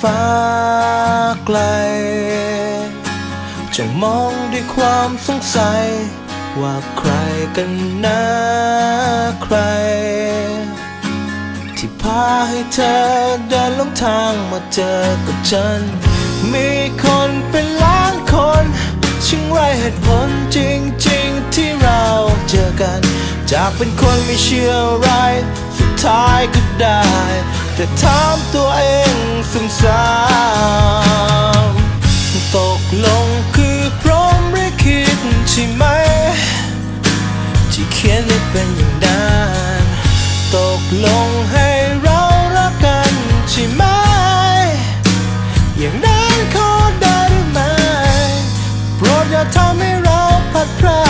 ฟ้าไกล จะมองด้วยความสงสัย ว่าใครกันนะใคร ที่พาให้เธอเดินลงทางมาเจอกับฉัน มีคนเป็นล้านคนช่างไรเหตุผลจริง ๆ ที่เราเจอกัน จากเป็นคนไม่เชื่ออะไร สุดท้ายก็ได้ แต่ถามตัวเองซ้ำๆตกลงคือพร้อมหรือคิดใช่ไหม ที่เขียนให้เป็นอย่างนั้นตกลงให้เรารักกันใช่ไหม อย่างนั้นขอได้หรือไม่โปรดอย่าทำให้เราพัดพราก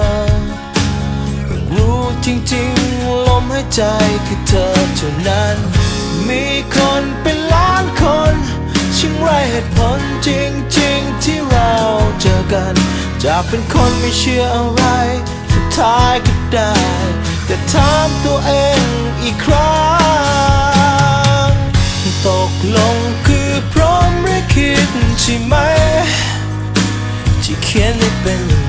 จริงลมหายใจคือเธอเท่านั้น มีคนเป็นล้านคนช่างไรเหตุผลจริงๆที่เราเจอกัน จากเป็นคนไม่เชื่ออะไรสุดท้ายก็ได้ แต่ถามตัวเองอีกครั้ง ตกลงคือพร้อมหรือคิดใช่ไหม ที่เขียนให้เป็น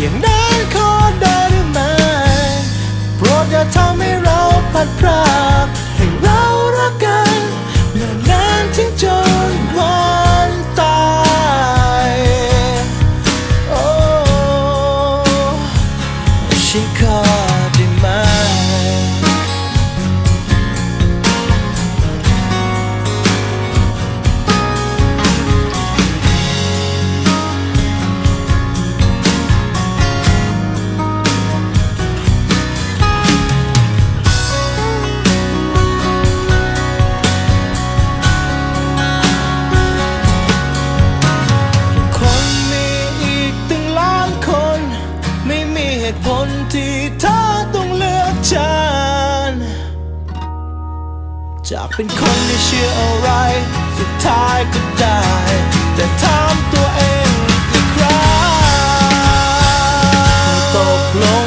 อย่างนั้นขอได้หรือไม่โปรดอย่าทำให้เราพัดพรากให้เรารักกันเนิ่นนานถึงจนวันตายโอ้ฉันขอ จากเป็นคนที่เชื่ออะไร สุดท้ายก็ได้ แต่ถามตัวเองอีกครั้งตกลง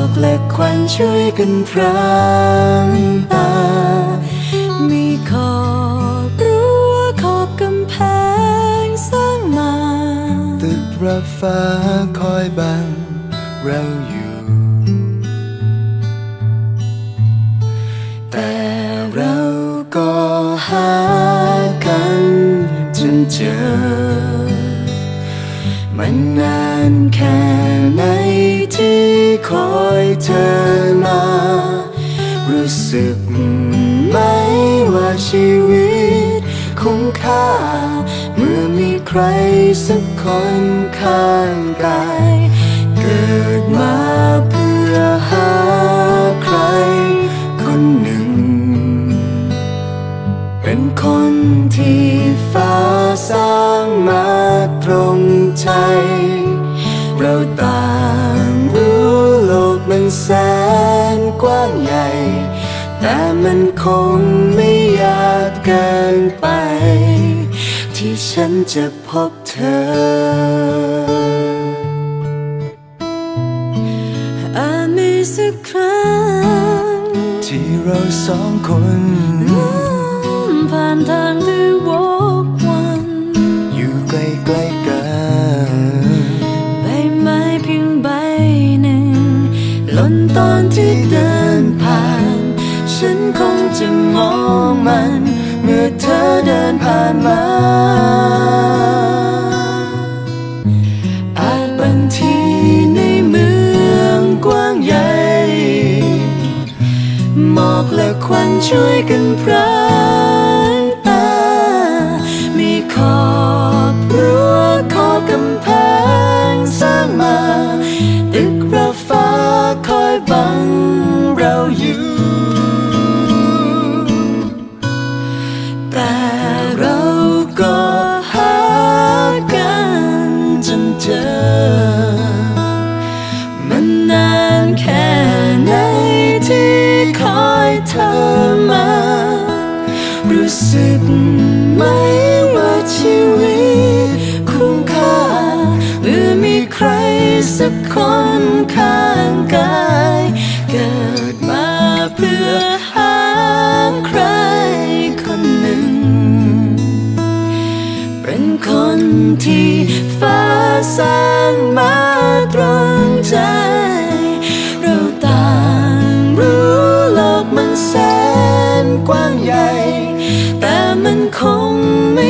อกและควันช่วยกันพรางตา มีขอบรั้วขอบกำแพงสร้างมา ตึกระฟ้าคอยบังเราอยู่ แต่เราก็หากันจนเจอ คอยเธอมา รู้สึกไหมว่าชีวิตคุ้มค่า เมื่อมีใครสักคนข้างกาย เกิดมา นกว้างใหญ่ แต่มันคงไม่ยากเกินไป ที่ฉันจะพบเธออาจมีสักครั้ง ที่เราสองคนผ่านทางที่วก ตอนที่เดินผ่าน ฉันคงจะมองมัน เมื่อเธอเดินผ่านมาอาจบางทีในเมืองกว้างใหญ่ หมอกและควันช่วยกันพรางตา มีขอบรั้วขอบกำแพงสร้างมา บังเราอยู่ แต่เราก็หากันจนเจอ มันนานแค่ไหนที่คอยเธอมา รู้สึกไหมว่าชีวิต สักคนข้างกาย เกิดมาเพื่อหาใครคนหนึ่ง เป็นคนที่ฟ้าสร้างมาตรงใจ เราต่างรู้โลกมันแสนกว้างใหญ่ แต่มันคงไม่